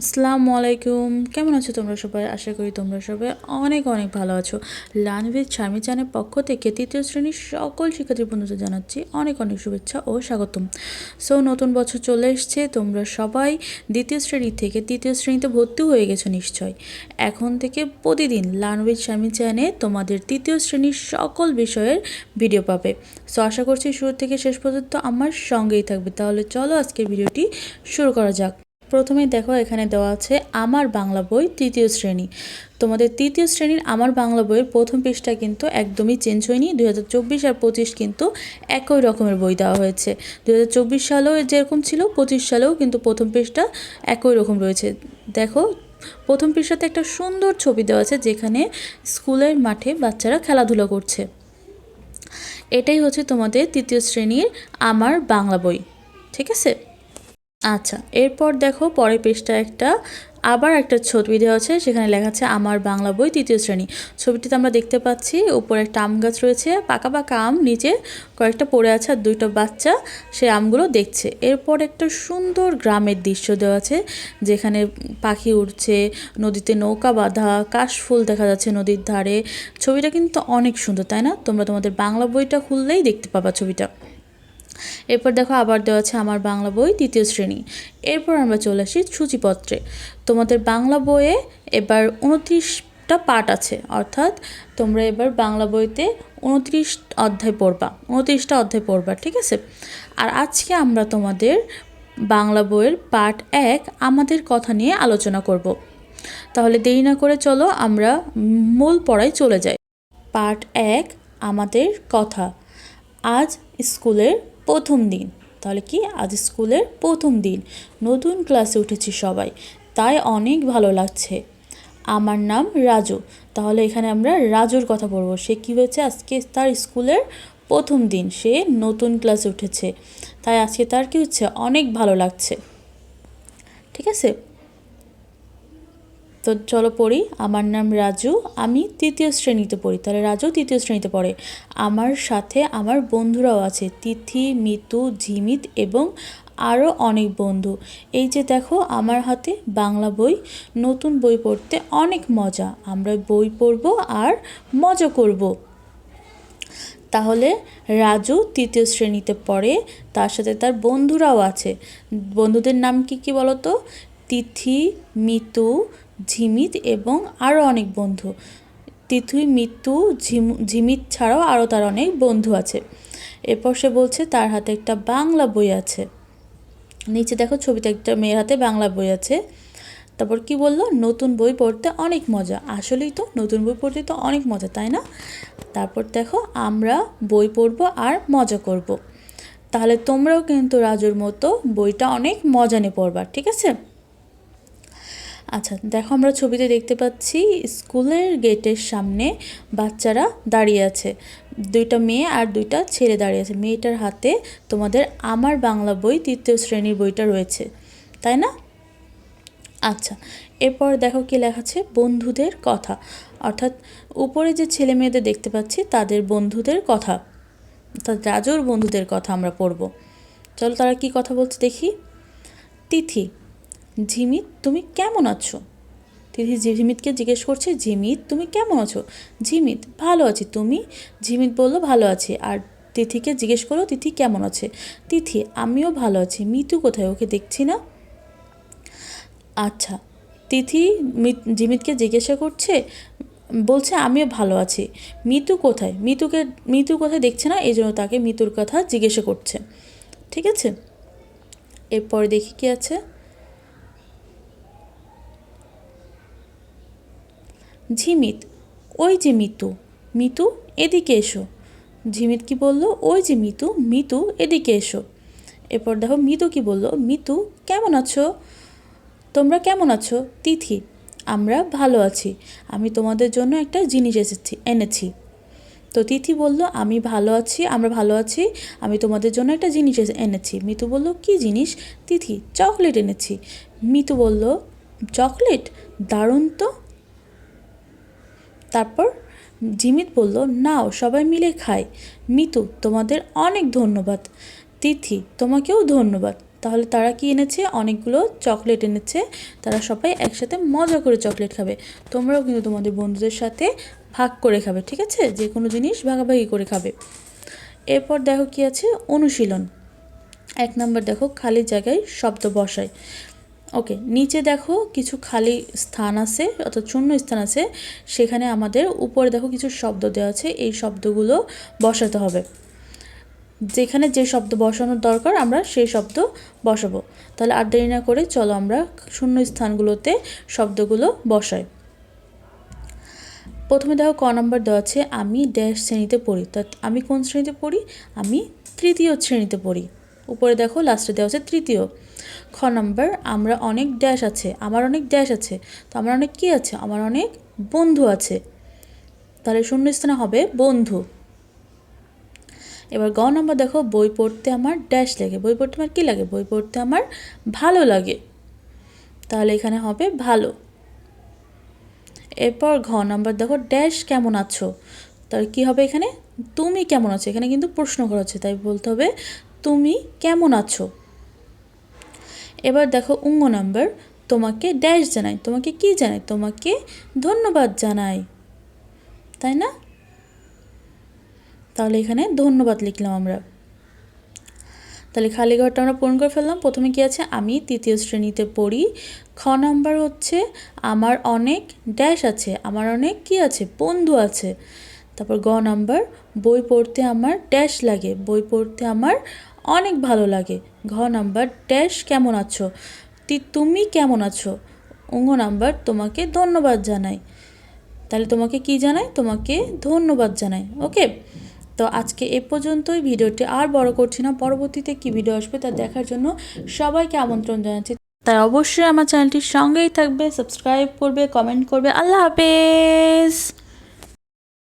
আসসালামু আলাইকুম। কেমন আছো তোমরা সবাই? আশা করি তোমরা সবাই অনেক অনেক ভালো আছো। লানভিদ স্বামী চানের পক্ষ থেকে তৃতীয় শ্রেণির সকল শিক্ষার্থী বন্ধুদের জানাচ্ছি অনেক অনেক শুভেচ্ছা ও স্বাগতম। সো নতুন বছর চলে এসছে, তোমরা সবাই দ্বিতীয় শ্রেণি থেকে তৃতীয় শ্রেণীতে ভর্তি হয়ে গেছো নিশ্চয়। এখন থেকে প্রতিদিন লানভিদ স্বামী চ্যানে তোমাদের তৃতীয় শ্রেণির সকল বিষয়ের ভিডিও পাবে। সো আশা করছি শুরু থেকে শেষ পর্যন্ত আমার সঙ্গেই থাকবে। তাহলে চলো আজকের ভিডিওটি শুরু করা যাক। প্রথমেই দেখো এখানে দেওয়া আছে আমার বাংলা বই তৃতীয় শ্রেণি। তোমাদের তৃতীয় শ্রেণির আমার বাংলা বইয়ের প্রথম পৃষ্ঠা কিন্তু একদমই চেঞ্জ হয়নি। দুই হাজার চব্বিশ আর পঁচিশ কিন্তু একই রকমের বই দেওয়া হয়েছে। দুই হাজার চব্বিশ সালেও যেরকম ছিল, পঁচিশ সালেও কিন্তু প্রথম পৃষ্ঠা একই রকম রয়েছে। দেখো, প্রথম পৃষ্ঠাতে একটা সুন্দর ছবি দেওয়া আছে যেখানে স্কুলের মাঠে বাচ্চারা খেলাধুলা করছে। এটাই হচ্ছে তোমাদের তৃতীয় শ্রেণির আমার বাংলা বই। ঠিক আছে? আচ্ছা এরপর দেখো পরের পেজটা একটা, আবার একটা ছবি দেওয়া আছে, সেখানে লেখা আছে আমার বাংলা বই তৃতীয় শ্রেণি। ছবিটিতে আমরা দেখতে পাচ্ছি, উপরে একটা আম গাছ রয়েছে, পাকা পাকা আম, নিচে কয়েকটা পড়ে আছে আর দুইটা বাচ্চা, সে আমগুলো দেখছে। এরপর একটা সুন্দর গ্রামের দৃশ্য দেওয়া আছে, যেখানে পাখি উড়ছে, নদীতে নৌকা বাঁধা কাশফুল দেখা যাচ্ছে নদীর ধারে। ছবিটা কিন্তু অনেক সুন্দর, তাই না? তোমরা তোমাদের বাংলা বইটা খুললেই দেখতে পাবা ছবিটা। এরপর দেখো আবার দেওয়া আছে আমার বাংলা বই তৃতীয় শ্রেণি। এরপর আমরা চলে আসি সূচিপত্রে। তোমাদের বাংলা বইয়ে এবার উনত্রিশটা পাঠ আছে, অর্থাৎ তোমরা এবার বাংলা বইতে উনত্রিশ অধ্যায় পড়বা, উনত্রিশটা অধ্যায় পড়বা, ঠিক আছে? আর আজকে আমরা তোমাদের বাংলা বইয়ের পাঠ এক আমাদের কথা নিয়ে আলোচনা করব। তাহলে দেরি না করে চলো, আমরা মূল পড়ায় চলে যাই। পাঠ এক আমাদের কথা। আজ স্কুলের প্রথম দিন। তাহলে কি? আজ স্কুলের প্রথম দিন। নতুন ক্লাসে উঠেছি সবাই। তাই অনেক ভালো লাগছে। আমার নাম রাজু। তাহলে এখানে আমরা রাজুর কথা বলব। সে কী হয়েছে? আজকে তার স্কুলের প্রথম দিন। সে নতুন ক্লাসে উঠেছে। তাই আজকে তার কী হচ্ছে? অনেক ভালো লাগছে। ঠিক আছে? তো চলো পড়ি। আমার নাম রাজু, আমি তৃতীয় শ্রেণীতে পড়ি। তাহলে রাজু তৃতীয় শ্রেণীতে পড়ে। আমার সাথে আমার বন্ধুরাও আছে, তিথি, মিতু ঝিমিত এবং আরও অনেক বন্ধু। এই যে দেখো, আমার হাতে বাংলা বই, নতুন বই পড়তে অনেক মজা। আমরা বই পড়ব আর মজা করব। তাহলে রাজু তৃতীয় শ্রেণীতে পড়ে, তার সাথে তার বন্ধুরাও আছে। বন্ধুদের নাম কি কি বলতো? তিথি, মিতু ঝিমিত এবং আরও অনেক বন্ধু। তিথুই মৃত্যু ঝিমিত ছাড়াও আরও তার অনেক বন্ধু আছে। এরপর সে বলছে, তার হাতে একটা বাংলা বই আছে। নিচে দেখো, ছবিতে একটা মেয়ের হাতে বাংলা বই আছে। তারপর কি বলল? নতুন বই পড়তে অনেক মজা। আসলেই তো, নতুন বই পড়তে তো অনেক মজা, তাই না? তারপর দেখো, আমরা বই পড়ব আর মজা করব। তাহলে তোমরাও কিন্তু রাজুর মতো বইটা অনেক মজা নিয়ে পড়বা, ঠিক আছে? আচ্ছা দেখো আমরা ছবিতে দেখতে পাচ্ছি স্কুলের গেটের সামনে বাচ্চারা দাঁড়িয়ে আছে। দুইটা মেয়ে আর দুইটা ছেলে দাঁড়িয়ে আছে। মেয়েটার হাতে তোমাদের আমার বাংলা বই তৃতীয় শ্রেণির বইটা রয়েছে, তাই না? আচ্ছা এরপর দেখো কি লেখা আছে বন্ধুদের কথা। অর্থাৎ উপরে যে ছেলে মেয়েদের দেখতে পাচ্ছি, তাদের বন্ধুদের কথা, অর্থাৎ রাজুর বন্ধুদের কথা আমরা পড়ব। চলো তারা কি কথা বলছে দেখি? তিথি। ঝিমিত তুমি কেমন আছো? তিথি ঝিমিতকে জিজ্ঞেস করছে, ঝিমিত, তুমি কেমন আছো? ঝিমিত, ভালো আছি। তুমি? ঝিমিত বলল, ভালো আছি। আর তিথিকে জিজ্ঞেস করো তিথি কেমন আছে? তিথি, আমিও ভালো আছি। মিতু কোথায়? ওকে দেখছি না। আচ্ছা তিথি জিমিতকে জিজ্ঞাসা করছে, বলছে, আমিও ভালো আছি। মিতু কোথায়? মিতুকে, মিতু কোথায় দেখছে না? এই জন্য তাকে মিতুর কথা জিজ্ঞাসা করছে। ঠিক আছে? এরপরে দেখি কি আছে। ঝিমিত, ওই যে মিতু মিতু এদিকে এসো। ঝিমিত কি বলল? ওই যে মিতু মিতু এদিকে এসো। এরপর দেখো মিতু কি বলল? মিতু, কেমন আছো? তোমরা কেমন আছো? তিথি, আমরা ভালো আছি। আমি তোমাদের জন্য একটা জিনিস এসেছি, এনেছি। তো তিথি বলল, আমি ভালো আছি, আমরা ভালো আছি, আমি তোমাদের জন্য একটা জিনিস এনেছি। মিতু বলল, কি জিনিস? তিথি, চকলেট এনেছি। মিতু বলল, চকলেট? দারুণ তো। তারপর জিমিত বলল, নাও, সবাই মিলে খাই। মিতু, তোমাদের অনেক ধন্যবাদ। তিথি, তোমাকেও ধন্যবাদ। তাহলে তারা কি এনেছে? অনেকগুলো চকলেট এনেছে। তারা সবাই একসাথে মজা করে চকলেট খাবে। তোমরাও কিন্তু তোমাদের বন্ধুদের সাথে ভাগ করে খাবে, ঠিক আছে? যে কোনো জিনিস ভাগাভাগি করে খাবে। এরপর দেখো কি আছে? অনুশীলন। এক নম্বর দেখো, খালি জায়গায় শব্দ বসায়। ওকে নিচে দেখো কিছু খালি স্থান আছে, অর্থাৎ শূন্য স্থান আছে। সেখানে আমাদের উপরে দেখো কিছু শব্দ দেওয়া আছে, এই শব্দগুলো বসাতে হবে। যেখানে যে শব্দ বসানোর দরকার, আমরা সেই শব্দ বসাবো। তাহলে আর দেরি না করে চলো আমরা শূন্য স্থানগুলোতে শব্দগুলো বসাই। প্রথমে দেখো ক নম্বর দেওয়া আছে, আমি ড্যাশ শ্রেণীতে পড়ি। তা আমি কোন শ্রেণীতে পড়ি? আমি তৃতীয় শ্রেণীতে পড়ি। উপরে দেখো লাস্টে দেওয়া আছে তৃতীয়। খ নম্বর, আমরা অনেক ড্যাশ আছে। আমার অনেক ড্যাশ আছে। তো আমার অনেক কী আছে? আমার অনেক বন্ধু আছে। তাহলে শূন্য স্থানে হবে, বন্ধু। এবার গ নম্বর দেখো, বই পড়তে আমার ড্যাশ লাগে। বই পড়তে আমার কী লাগে? বই পড়তে আমার ভালো লাগে। তাহলে এখানে হবে, ভালো। এরপর ঘ নাম্বার দেখো ড্যাশ কেমন আছো? তাহলে কী হবে এখানে? তুমি কেমন আছো? এখানে কিন্তু প্রশ্ন করা হচ্ছে, তাই বলতে হবে তুমি কেমন আছো? এবার দেখো উঙ্গ নাম্বার, তোমাকে ড্যাশ জানাই। তোমাকে কি জানাই? তোমাকে ধন্যবাদ জানাই। তাই না? তাহলে এখানে ধন্যবাদ লিখলাম আমরা। তাহলে খালি ঘরটা আমরা পূরণ করে ফেললাম। প্রথমে কি আছে? আমি তৃতীয় শ্রেণীতে পড়ি। খ নাম্বার হচ্ছে, আমার অনেক ড্যাশ আছে। আমার অনেক কি আছে? বন্ধু আছে। তারপর গ নাম্বার, বই পড়তে আমার ড্যাশ লাগে। বই পড়তে আমার অনেক ভালো লাগে। ঘ নাম্বার ড্যাশ কেমন আছো? তুমি কেমন আছো? অঙ্গ নাম্বার, তোমাকে ধন্যবাদ জানাই। তাহলে তোমাকে কি জানাই? তোমাকে ধন্যবাদ জানাই। ওকে তো আজকে এ পর্যন্তই। ভিডিওটি আর বড় করছি না। পরবর্তীতে কি ভিডিও আসবে তা দেখার জন্য সবাইকে আমন্ত্রণ জানাচ্ছি। তাই অবশ্যই আমার চ্যানেলটির সঙ্গেই থাকবে। সাবস্ক্রাইব করবে কমেন্ট করবে। আল্লাহ হাফেজ!